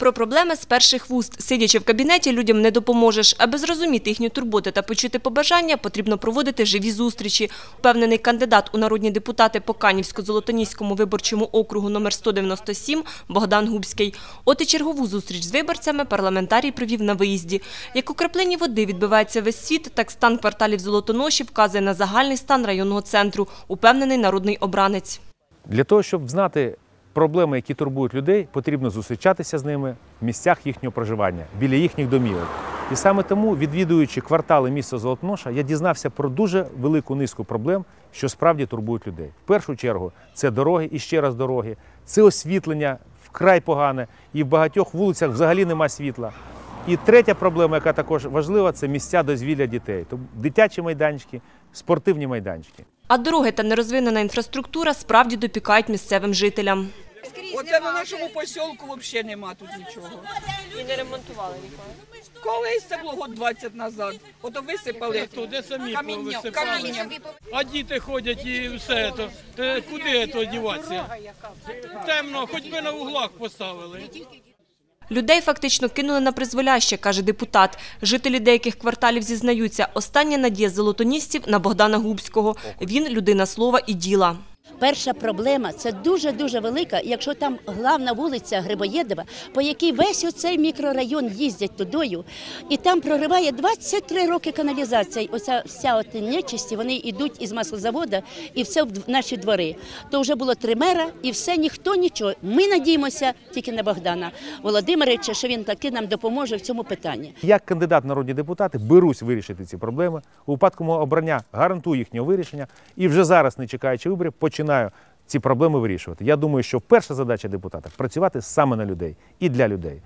Про проблеми з перших вуст. Сидячи в кабінеті, людям не допоможеш. Аби зрозуміти їхні турботи та почути побажання, потрібно проводити живі зустрічі. Впевнений кандидат у народні депутати по Канівсько-Золотоніському виборчому округу номер 197 Богдан Губський. От і чергову зустріч з виборцями парламентарій провів на виїзді. Як у краплині води відбивається весь світ, так стан кварталів Золотоноші вказує на загальний стан районного центру, упевнений народний обранець. Для того, щоб знати проблеми, які турбують людей, потрібно зустрічатися з ними в місцях їхнього проживання, біля їхніх домівок. І саме тому, відвідуючи квартали міста Золотоноша, я дізнався про дуже велику низку проблем, що справді турбують людей. В першу чергу це дороги і ще раз дороги, це освітлення вкрай погане, і в багатьох вулицях взагалі нема світла. І третя проблема, яка також важлива, це місця дозвілля дітей. Тобто дитячі майданчики, спортивні майданчики. А дороги та нерозвинена інфраструктура справді допікають місцевим жителям. Оце на нашому посілку взагалі нема тут нічого. І не ремонтували ніколи. Колись це було год 20 назад. Ото висипали То де самі повисипали. камінням. А діти ходять і все то. то куди то діватися? Темно, хоч би на углах поставили. Людей фактично кинули на призволяще, каже депутат. Жителі деяких кварталів зізнаються, остання надія золотоністів на Богдана Губського. Він людина слова і діла. Перша проблема це дуже дуже велика. Якщо там главна вулиця Грибоєдова, по якій весь оцей мікрорайон їздять тудою, і там прориває 23 роки каналізація. Оця вся от нечисті, вони йдуть із маслозавода і все в наші двори. То вже було три мера, і все ніхто нічого. Ми надіємося тільки на Богдана Володимировича, що він таки нам допоможе в цьому питанні. Як кандидат народні депутати берусь вирішити ці проблеми. У випадку мого обрання гарантую їхнього вирішення і вже зараз, не чекаючи виборів, починаю ці проблеми вирішувати. Я думаю, що перша задача депутата працювати саме на людей і для людей.